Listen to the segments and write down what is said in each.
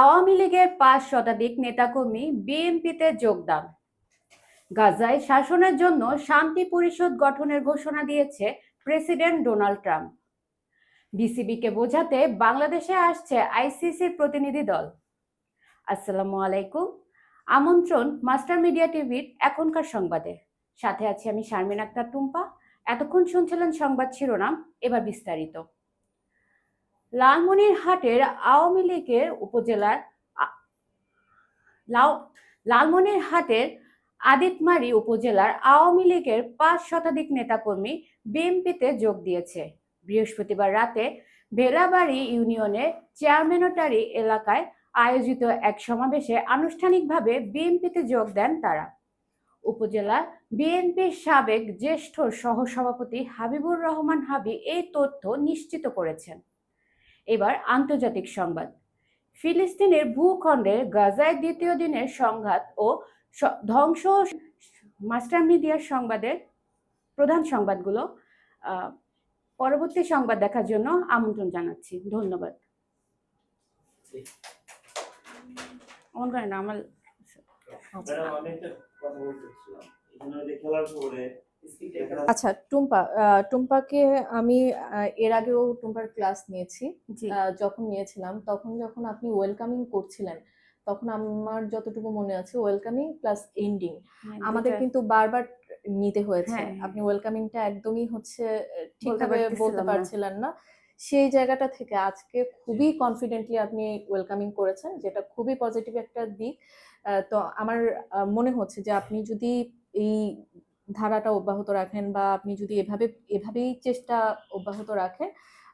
আওয়ামী লীগের পাঁচ শতাধিক নেতাকর্মী বিএনপিতে যোগদান। গাজায় শাসনের জন্য শান্তি পরিষদ গঠনের ঘোষণা দিয়েছে প্রেসিডেন্ট ডোনাল্ড ট্রাম্প। বিসিবিকে বোঝাতে বাংলাদেশে আসছে আইসিসির প্রতিনিধি দল। আসসালামু আলাইকুম। আমন্ত্রণ মাস্টার মিডিয়া টিভির এখনকার সংবাদে। সাথে আছি আমি শারমিন আক্তার টুম্পা। এতক্ষণ শুনছিলেন সংবাদ শিরোনাম, এবার বিস্তারিত। লালমনিরহাটের আওয়ামী লীগের উপজেলার লালমনিরহাটের আদিতমারি উপজেলার আওয়ামী লীগের পাঁচ শতাধিক নেতাকর্মী বিএনপিতে যোগ দিয়েছে। বৃহস্পতিবার রাতে বেলাবাড়ি ইউনিয়নের চেয়ারম্যানটারি এলাকায় আয়োজিত এক সমাবেশে আনুষ্ঠানিকভাবে বিএনপিতে যোগ দেন তারা। উপজেলা বিএনপির সাবেক জ্যেষ্ঠ সহসভাপতি হাবিবুর রহমান হাবি এই তথ্য নিশ্চিত করেছেন। এবার আন্তর্জাতিক সংবাদ। ফিলিস্তিনের ভূখণ্ডে গাজায় দ্বিতীয় দিনের সংঘাত ও ধ্বংস মাস্টার মিডিয়ার সংবাদের প্রধান সংবাদগুলো পরবর্তী সংবাদ দেখার জন্য আমন্ত্রণ জানাচ্ছি। ধন্যবাদ। আমার আচ্ছা টুম্পা টুম্পাকে আমি এর আগেও টুম্পার ক্লাস নিয়েছি। যখন নিয়েছিলাম তখন যখন আপনি ওয়েলকামিং করছিলেন তখন আমার যতটুকু মনে আছে ওয়েলকামিং প্লাস এন্ডিং হ্যাঁ, আমাদের কিন্তু বারবার নিতে হয়েছে। হ্যাঁ। আপনি ওয়েলকামিংটা একদমই হচ্ছে ঠিকভাবে বলতে পারছিলেন না। সেই জায়গাটা থেকে আজকে খুবই কনফিডেন্টলি আপনি ওয়েলকামিং করেছেন যেটা খুবই পজিটিভ একটা দিক। তো আমার মনে হচ্ছে যে আপনি যদি এই ধারাটা অব্যাহত রাখেন বা আপনি যদি এভাবে, এভাবেই চেষ্টা অব্যাহত রাখেন,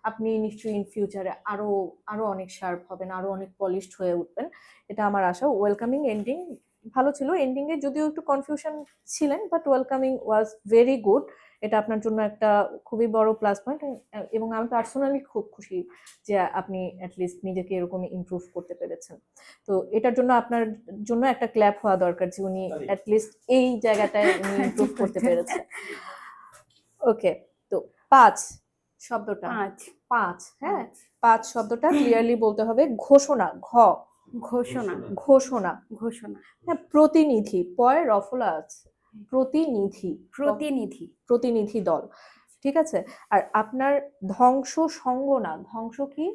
আপনি নিশ্চয়ই ইন ফিউচারে আরও আরও অনেক শার্প হবেন, আরও অনেক পলিশড হয়ে উঠবেন। এটা আমার আশা। ওয়েলকামিং এন্ডিং ভালো ছিল। এন্ডিং এ যদিও একটু কনফিউশন ছিলেন but welcoming was very good এটা আপনার জন্য একটা খুবই বড় প্লাস পয়েন্ট এবং আমি পার্সোনালি খুব খুশি যে আপনি অ্যাটলিস্ট নিজেকে এরকম ইমপ্রুভ করতে পেরেছেন। তো এটার জন্য আপনার জন্য একটা ক্ল্যাপ হওয়া দরকার যে উনি অ্যাটলিস্ট এই জায়গাটায় উনি ইমপ্রুভ করতে পেরেছেন। ওকে তো পাঁচ শব্দটা। পাঁচ। পাঁচ হ্যাঁ? পাঁচ। শব্দটা ক্লিয়ারলি বলতে হবে ঘোষণা ঘ। ঘোষণা। ঘোষণা। ঘোষণা। হ্যাঁ প্রতিনিধি পয় রফলা আছে। প্রতিনিধি প্রতিনিধি। প্রতিনিধি দল। ঠিক আছে? আর আপনার ধ্বংস সঙ্গ না ধ্বংস কি?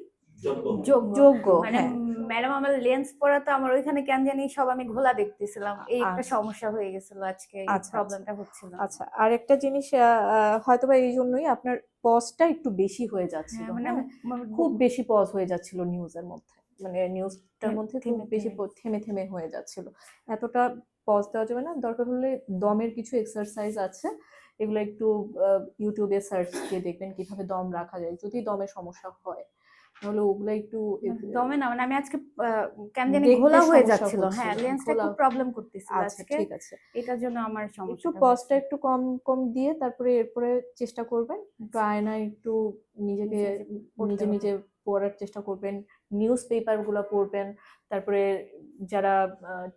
যোগ্য যোগ্য মানে হ্যাঁ। ম্যাডাম আমার লেন্স পরা তো আমার ওইখানে কেন জানি সব আমি ঘোলা দেখতেছিলাম। এই একটা আচ্ছা। সমস্যা হয়ে গেছিল আজকে এই আচ্ছা, প্রবলেমটা হচ্ছিল। আচ্ছা আর একটা জিনিস হয়তো বা এই জন্যই আপনার পজটা একটু বেশি হয়ে যাচ্ছিল। হ্যাঁ, মানে হ্যাঁ? আমার খুব বেশি পজ হয়ে যাচ্ছিল নিউজের মধ্যে। মানে নিউজটার মধ্যে খুব বেশি থেমে। থেমে হয়ে যাচ্ছিল। এতটা পজ দেওয়া যাবে না। দরকার হলে দমের কিছু এক্সারসাইজ আছে। এগুলো একটু ইউটিউবে সার্চ দিয়ে দেখবেন কীভাবে দম রাখা যায়। যদি দমের সমস্যা হয়। তাহলে ওগুলো একটু দমে না মানে আমি আজকে কেন জানি ঘোলা হয়ে যাচ্ছিল। হ্যাঁ লেন্সটা খুব প্রবলেম করতেছিল আচ্ছা আজকে। ঠিক আছে। এটার জন্য আমার একটু সমস্যা পজটা একটু কম কম দিয়ে তারপরে এরপরে চেষ্টা করবেন। একটু আয়নায় একটু নিজেকে নিজে নিজে পড়ার চেষ্টা করবেন নিউজ পেপারগুলো পড়বেন তারপরে যারা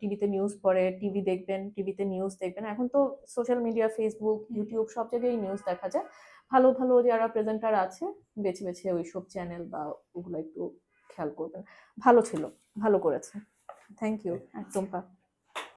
টিভিতে নিউজ পড়ে টিভি দেখবেন টিভিতে নিউজ দেখবেন। এখন তো সোশ্যাল মিডিয়া ফেসবুক ইউটিউব সব জায়গায় নিউজ দেখা যায়। ভালো ভালো যারা প্রেজেন্টার আছে বেছে বেছে ওই সব চ্যানেল বা ওগুলো একটু খেয়াল করবেন। ভালো ছিল ভালো করেছে। থ্যাংক ইউ একদম টুম্পা